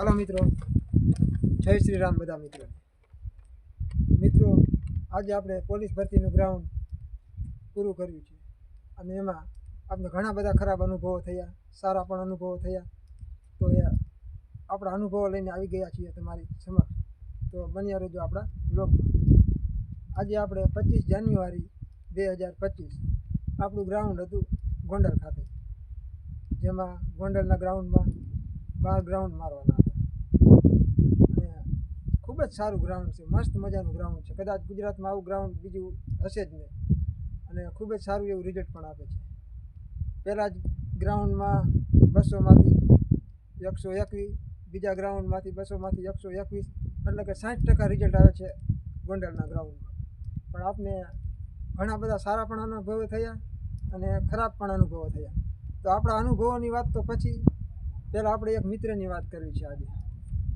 હાલો મિત્રો. જય શ્રી રામ બધા મિત્રો. મિત્રો, આજે આપણે પોલીસ ભરતીનું ગ્રાઉન્ડ પૂરું કર્યું છે. અને એમાં આપણે ઘણા બધા ખરાબ અનુભવો થયા, સારા પણ અનુભવો થયા. તો એ આપણા અનુભવો લઈને આવી ગયા છીએ તમારી સમક્ષ. તો બન્યા રહેજો આપણા બ્લોગમાં આજે આપણે પચીસ જાન્યુઆરી બે હજાર પચીસ. આપણું ગ્રાઉન્ડ હતું ગોંડલ ખાતે. જેમાં ગોંડલના ગ્રાઉન્ડમાં બાર ગ્રાઉન્ડ મારવાના ખૂબ જ સારું ગ્રાઉન્ડ છે. મસ્ત મજાનું ગ્રાઉન્ડ છે. કદાચ ગુજરાતમાં આવું ગ્રાઉન્ડ બીજું હશે જ નહીં. અને ખૂબ જ સારું એવું રિઝલ્ટ પણ આપે છે. પહેલાં જ ગ્રાઉન્ડમાં બસોમાંથી એકસો એકવીસ, બીજા ગ્રાઉન્ડમાંથી બસોમાંથી એકસો એકવીસ, એટલે કે સાઠ ટકા રિઝલ્ટ આવે છે ગોંડલના ગ્રાઉન્ડમાં પણ આપને ઘણા બધા સારા પણ અનુભવો થયા અને ખરાબ પણ અનુભવો થયા. તો આપણા અનુભવોની વાત તો પછી, પહેલાં આપણે એક મિત્રની વાત કરવી છે આજે.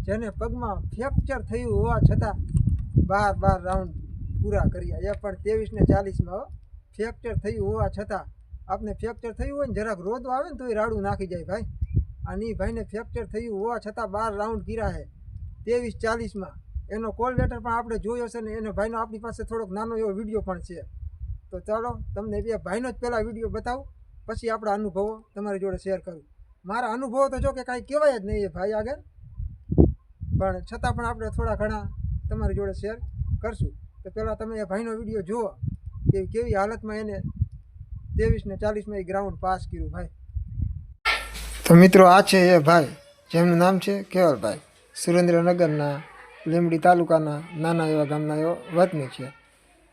જેને પગમાં ફ્રેક્ચર થયું હોવા છતાં બાર બાર રાઉન્ડ પૂરા કર્યા. એ પણ ત્રેવીસ ને ચાલીસમાં ફ્રેક્ચર થયું હોવા છતાં આપને ફ્રેક્ચર થયું હોય ને જરાક રોદો આવે ને તો એ રાડું નાખી જાય ભાઈ. અને એ ભાઈને ફ્રેક્ચર થયું હોવા છતાં બાર રાઉન્ડ કર્યા છે ત્રેવીસ ચાલીસમાં. એનો કોલ લેટર પણ આપણે જોયો છે ને એનો ભાઈનો આપણી પાસે થોડોક નાનો એવો વીડિયો પણ છે. તો ચાલો, તમને બે ભાઈનો જ પહેલાં વીડિયો બતાવું, પછી આપણા અનુભવો તમારી જોડે શેર કરું. મારા અનુભવો તો જો કે કાંઈ કહેવાય જ નહીં એ ભાઈ આગળ. પણ છતાં પણ આપણે થોડા ઘણા તમારી જોડે શેર કરશું. તો પહેલાં તમે એ ભાઈનો વીડિયો જુઓ કે કેવી હાલતમાં એને ત્રેવીસ ને ચાલીસમાં એ ગ્રાઉન્ડ પાસ કર્યું ભાઈ. તો મિત્રો આ છે એ ભાઈ, જેમનું નામ છે કેવલભાઈ. સુરેન્દ્રનગરના લીંબડી તાલુકાના નાના એવા ગામના એવો વતની છે.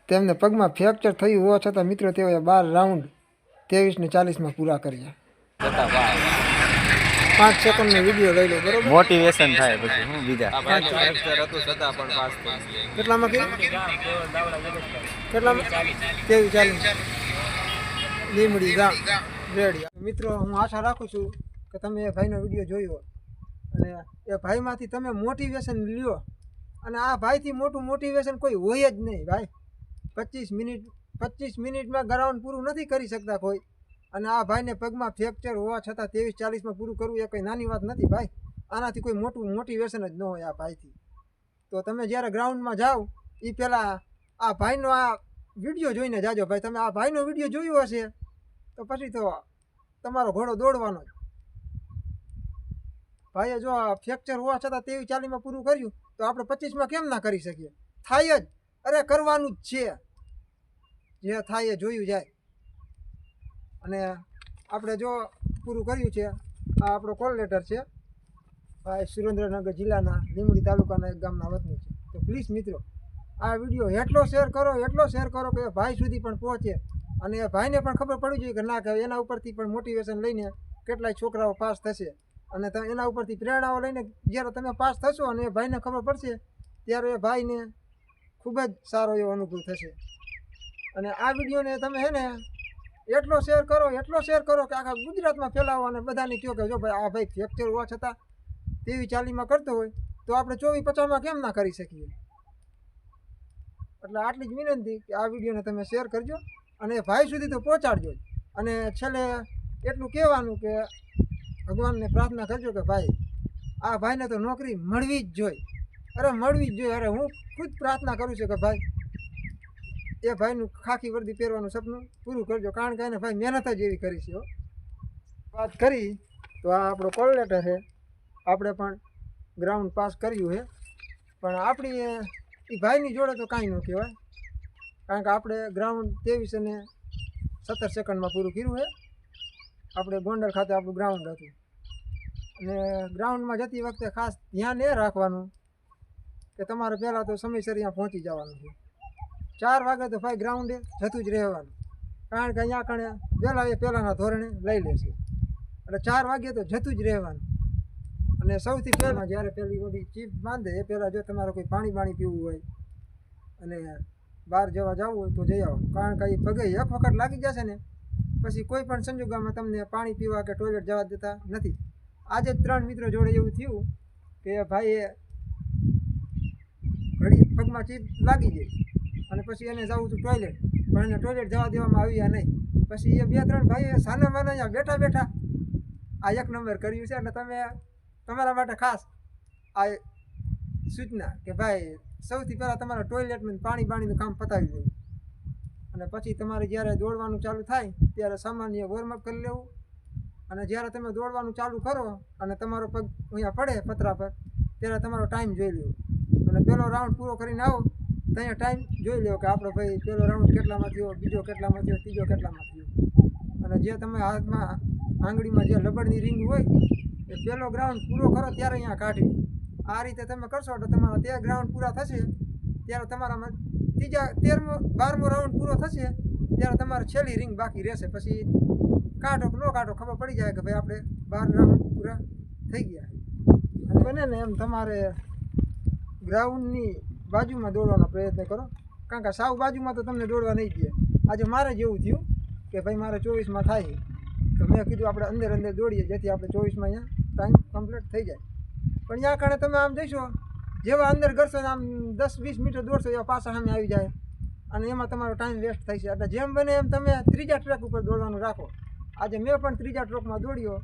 તેમને પગમાં ફ્રેક્ચર થયું હોવા છતાં મિત્રો તેઓએ બાર રાઉન્ડ ત્રેવીસ ને ચાલીસમાં પૂરા કર્યા. પાંચ સેકન્ડનો વીડિયો લઈ લો બરોબર? મોટિવેશન થાય પછી હું બીજા. કેટલામાં કીધું કેટલામાં? કેવું ચાલી લીમડી ગામ રેડી મિત્રો હું આશા રાખું છું કે તમે એ ભાઈનો વીડિયો જોયો અને એ ભાઈમાંથી તમે મોટિવેશન લ્યો. અને આ ભાઈથી મોટું મોટિવેશન કોઈ હોય જ નહીં ભાઈ. પચીસ મિનિટ પચીસ મિનિટમાં ગ્રાઉન્ડ પૂરું નથી કરી શકતા કોઈ. અને આ ભાઈને પગમાં ફ્રેક્ચર હોવા છતાં ત્રેવીસ ચાલીસમાં પૂરું કરવું એ કંઈ નાની વાત નથી ભાઈ. આનાથી કોઈ મોટું મોટિવેશન જ ન હોય આ ભાઈથી. તો તમે જ્યારે ગ્રાઉન્ડમાં જાઓ એ પહેલાં આ ભાઈનો આ વીડિયો જોઈને જાજો ભાઈ. તમે આ ભાઈનો વીડિયો જોયો હશે, તો પછી તો તમારો ઘોડો દોડવાનો જ. ભાઈએ જો ફ્રેક્ચર હોવા છતાં ત્રેવીસ ચાલીસમાં પૂરું કર્યું, તો આપણે પચીસમાં કેમ ના કરી શકીએ? થાય જ. અરે કરવાનું જ છે. જે થાય એ જોયું જાય. અને આપણે જો પૂરું કર્યું છે, આ આપણો કોલ લેટર છે. ભાઈ સુરેન્દ્રનગર જિલ્લાના લીંબડી તાલુકાના એક ગામના વતની છે. તો પ્લીઝ મિત્રો, આ વીડિયો એટલો શેર કરો, એટલો શેર કરો કે ભાઈ સુધી પણ પહોંચે. અને ભાઈને પણ ખબર પડવી જોઈએ કે ના, કે એના ઉપરથી પણ મોટિવેશન લઈને કેટલાય છોકરાઓ પાસ થશે. અને એના ઉપરથી પ્રેરણાઓ લઈને જ્યારે તમે પાસ થશો અને ભાઈને ખબર પડશે, ત્યારે ભાઈને ખૂબ જ સારો એવો અનુભવ થશે. અને આ વિડીયોને તમે હે ને એટલો શેર કરો, એટલો શેર કરો કે આખા ગુજરાતમાં ફેલાવો અને બધાને કહો કે જો ભાઈ આ ભાઈ ફ્રેક્ચર હોવા છતાં તેવી ચાલીમાં કરતો હોય, તો આપણે ચોવીસ પચાસમાં કેમ ના કરી શકીએ? એટલે આટલી જ વિનંતી કે આ વિડીયોને તમે શેર કરજો અને ભાઈ સુધી તો પહોંચાડજો અને છેલ્લે એટલું કહેવાનું કે ભગવાનને પ્રાર્થના કરજો કે ભાઈ, આ ભાઈને તો નોકરી મળવી જ જોઈએ. અરે મળવી જ જોઈએ. અરે હું ખુદ પ્રાર્થના કરું છું કે ભાઈ એ ભાઈનું ખાખી વર્દી પહેરવાનું સપનું પૂરું કરજો. કારણ કે એને ભાઈ મહેનત જ એવી કરી છે વાત કરી તો આ આપણો કોલ લેટર છે. આપણે પણ ગ્રાઉન્ડ પાસ કર્યું છે. પણ આપણી એ ભાઈની જોડે તો કાંઈ ન કહેવાય. કારણ કે આપણે ગ્રાઉન્ડ ત્રેવીસ અને સત્તર સેકન્ડમાં પૂરું કર્યું છે. આપણે ગોંડલ ખાતે આપણું ગ્રાઉન્ડ હતું. અને ગ્રાઉન્ડમાં જતી વખતે ખાસ ધ્યાન એ રાખવાનું કે તમારે પહેલાં તો સમયસર અહીંયા પહોંચી જવાનું છે. ચાર વાગે તો ભાઈ ગ્રાઉન્ડે જતું જ રહેવાનું. કારણ કે અહીંયા કણે પહેલાં એ પહેલાંના ધોરણે લઈ લેશે એટલે ચાર વાગે તો જતું જ રહેવાનું. અને સૌથી પહેલાં જ્યારે પેલી ઓલી ચીપ બાંધે એ પહેલાં જો તમારે કોઈ પાણી બાણી પીવું હોય અને બહાર જવા જવું હોય તો જઈ આવો. કારણ કે એ પગે એક વખત લાગી જશે ને, પછી કોઈ પણ સંજોગોમાં તમને પાણી પીવા કે ટોયલેટ જવા દેતા નથી. આજે ત્રણ મિત્રો જોડે એવું થયું કે ભાઈએ ઘડી પગમાં ચીપ લાગી ગઈ. અને પછી એને જવું હતું ટોયલેટ પણ એને ટોયલેટ જવા દેવામાં આવ્યા નહીં. પછી એ બે ત્રણ ભાઈઓ સાને માને અહીંયા બેઠા બેઠા આ એક નંબર કર્યું છે અને તમે તમારા માટે ખાસ આ સૂચના કે ભાઈ સૌથી પહેલાં તમારા ટોયલેટનું પાણી પાણીનું કામ પતાવી દેવું અને પછી તમારે જ્યારે દોડવાનું ચાલુ થાય ત્યારે સામાન્ય વોર્મઅપ કરી લેવું. અને જ્યારે તમે દોડવાનું ચાલુ કરો અને તમારો પગ અહીંયા પડે પતરા પર, ત્યારે તમારો ટાઈમ જોઈ લેવો અને પહેલો રાઉન્ડ પૂરો કરીને આવો. તો અહીંયા ટાઈમ જોઈ લો કે આપણો ભાઈ પહેલો રાઉન્ડ કેટલામાં થયો, બીજો કેટલામાં થયો, ત્રીજો કેટલામાં થયો. અને જે તમે હાથમાં આંગળીમાં જે લબડની રીંગ હોય, એ પહેલો ગ્રાઉન્ડ પૂરો કરો ત્યારે અહીંયા કાઢી. આ રીતે તમે કરશો તો તમારા તે ગ્રાઉન્ડ પૂરા થશે, ત્યારે તમારામાં ત્રીજા, તેરમો, બારમો રાઉન્ડ પૂરો થશે, ત્યારે તમારે છેલ્લી રિંગ બાકી રહેશે. પછી કાઢો કે ન કાઢો ખબર પડી જાય કે ભાઈ આપણે બાર રાઉન્ડ પૂરા થઈ ગયા. અને બને ને એમ તમારે ગ્રાઉન્ડની બાજુમાં દોડવાનો પ્રયત્ન કરો. કારણ કે સાવ બાજુમાં તો તમને દોડવા નહીં દે. આજે મારે જેવું થયું કે ભાઈ મારે ચોવીસમાં થાય તો મેં કીધું આપણે અંદર અંદર દોડીએ જેથી આપણે ચોવીસમાં અહીંયા ટાઈમ કમ્પ્લીટ થઈ જાય. પણ ત્યાં કારણે તમે આમ જઈશો જેવા અંદર કરશો ને આમ દસ, વીસ મીટર દોડશો એવા પાછા સામે આવી જાય. અને એમાં તમારો ટાઈમ વેસ્ટ છે. એટલે જેમ બને એમ તમે ત્રીજા ટ્રેક ઉપર દોડવાનું રાખો. આજે મેં પણ ત્રીજા ટ્રોકમાં દોડ્યો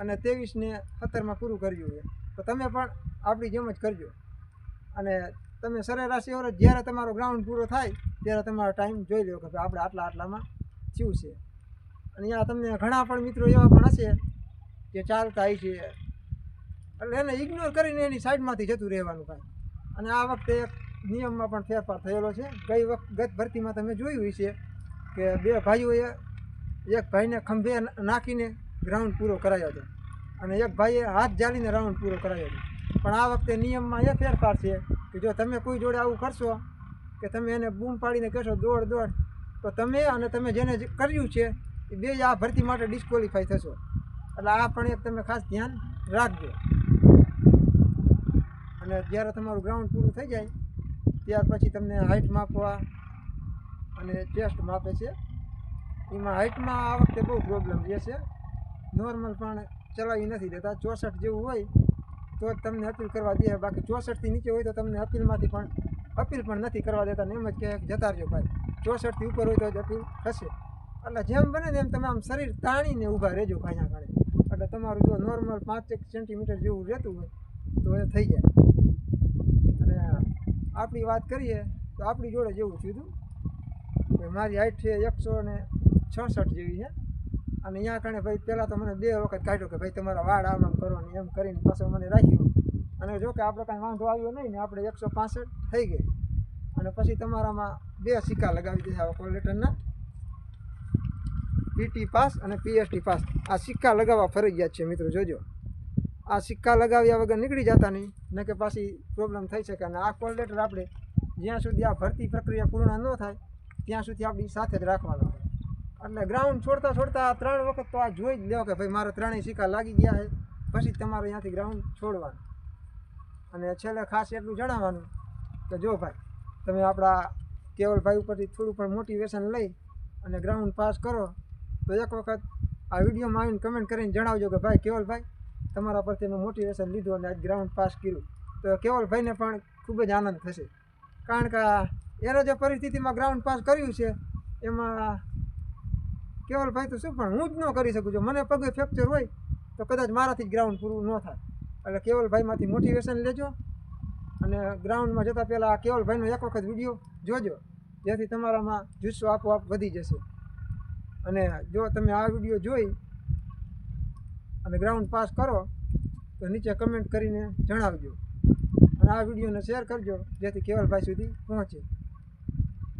અને ત્રેવીસને સત્તરમાં પૂરું કર્યું છે. તો તમે પણ આપણી જેમ જ કરજો. અને તમે સરેરાશ એવરેજ જ્યારે તમારો ગ્રાઉન્ડ પૂરો થાય, ત્યારે તમારો ટાઈમ જોઈ લો કે ભાઈ આપણે આટલા આટલામાં થયું છે. અને અહીંયા તમને ઘણા પણ મિત્રો એવા પણ હશે જે ચાલતા હોય છે. એટલે એને ઇગ્નોર કરીને એની સાઈડમાંથી જતું રહેવાનું કાંઈ. અને આ વખતે એક નિયમમાં પણ ફેરફાર થયેલો છે. ગઈ વખત ગત ભરતીમાં તમે જોયું હશે કે બે ભાઈઓએ, એક ભાઈને ખંભે નાખીને ગ્રાઉન્ડ પૂરો કરાયો હતો. અને એક ભાઈએ હાથ જાળીને રાઉન્ડ પૂરો કરાયો હતો. પણ આ વખતે નિયમમાં એ ફેરફાર છે કે જો તમે કોઈ જોડે આવું કરશો કે તમે એને બૂમ પાડીને કહેશો દોડ દોડ, તો તમે અને તમે જેને કર્યું છે, એ બે આ ભરતી માટે ડિસ્કવોલિફાય થશો. એટલે આ પણ એક તમે ખાસ ધ્યાન રાખજો. અને જ્યારે તમારું ગ્રાઉન્ડ પૂરું થઈ જાય, ત્યાર પછી તમને હાઇટ માપવા અને ચેસ્ટ માપે છે. એમાં હાઇટમાં આ વખતે બહુ પ્રોબ્લેમ જે છે નોર્મલ પણ ચલાવી નથી દેતા. ચોસઠ જેવું હોય તો જ તમને અપીલ કરવા દે. બાકી ચોસઠથી નીચે હોય તો તમને અપીલમાંથી પણ અપીલ પણ નથી કરવા દેતા. ને એમ જ કે જતા રહ્યો ભાઈ. ચોસઠથી ઉપર હોય તો જ અપીલ થશે. એટલે જેમ બને એમ તમે આમ શરીર તાણીને ઊભા રહેજો કાંઈ કાણે એટલે તમારું જો નોર્મલ પાંચેક સેન્ટીમીટર જેવું રહેતું હોય, તો એ થઈ જાય. અને આપણી વાત કરીએ, તો આપણી જોડે જેવું થયું હતું મારી હાઈટ છે એકસો ને છસઠ જેવી છે. અને અહીંયા કણે ભાઈ પહેલાં તો મને બે વખત કાઢ્યો કે ભાઈ તમારા વાળ આમ આમ કરો એમ કરીને પાછો મને રાખ્યો. અને જો કે આપણે કાંઈ વાંધો આવ્યો નહીં ને આપણે એકસો પાસઠ થઈ ગઈ. અને પછી તમારામાં બે સિક્કા લગાવી દીધા આવા કોલેટરના. પીટી પાસ અને પીએસટી પાસ આ સિક્કા લગાવવા ફરજિયાત છે મિત્રો, જોજો. આ સિક્કા લગાવ્યા વગર નીકળી જતા નહીં. ને કે પાછી પ્રોબ્લેમ થઈ શકે. અને આ કોલ લેટર આપણે જ્યાં સુધી આ ભરતી પ્રક્રિયા પૂર્ણ ન થાય, ત્યાં સુધી આપણી સાથે જ રાખવાનો એટલે ગ્રાઉન્ડ છોડતા છોડતા ત્રણ વખત તો આ જોઈ જ લેવો કે ભાઈ મારે ત્રણેય સિક્કા લાગી ગયા છે. પછી તમારે ત્યાંથી ગ્રાઉન્ડ છોડવાનું. અને છેલ્લે ખાસ એટલું જણાવવાનું કે જો ભાઈ, તમે આપણા કેવલભાઈ ઉપરથી થોડું પણ મોટિવેશન લઈ અને ગ્રાઉન્ડ પાસ કરો, તો એક વખત આ વિડીયોમાં આવીને કમેન્ટ કરીને જણાવજો કે ભાઈ કેવલભાઈ તમારા પરથી મેં મોટિવેશન લીધું અને આજ ગ્રાઉન્ડ પાસ કર્યું. તો કેવલભાઈને પણ ખૂબ જ આનંદ થશે. કારણ કે એને જે પરિસ્થિતિમાં ગ્રાઉન્ડ પાસ કર્યું છે, એમાં કેવલભાઈ તો શું પણ હું જ ન કરી શકું છું. મને પગે ફ્રેક્ચર હોય તો કદાચ મારાથી જ ગ્રાઉન્ડ પૂરું ન થાય. એટલે કેવલભાઈમાંથી મોટિવેશન લેજો અને ગ્રાઉન્ડમાં જતાં પહેલાં આ કેવલભાઈનો એક વખત વીડિયો જોજો. જેથી તમારામાં જુસ્સો આપોઆપ વધી જશે. અને જો તમે આ વીડિયો જોઈ અને ગ્રાઉન્ડ પાસ કરો, તો નીચે કમેન્ટ કરીને જણાવજો. અને આ વિડીયોને શેર કરજો, જેથી કેવલભાઈ સુધી પહોંચે.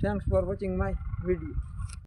Thanks for watching my video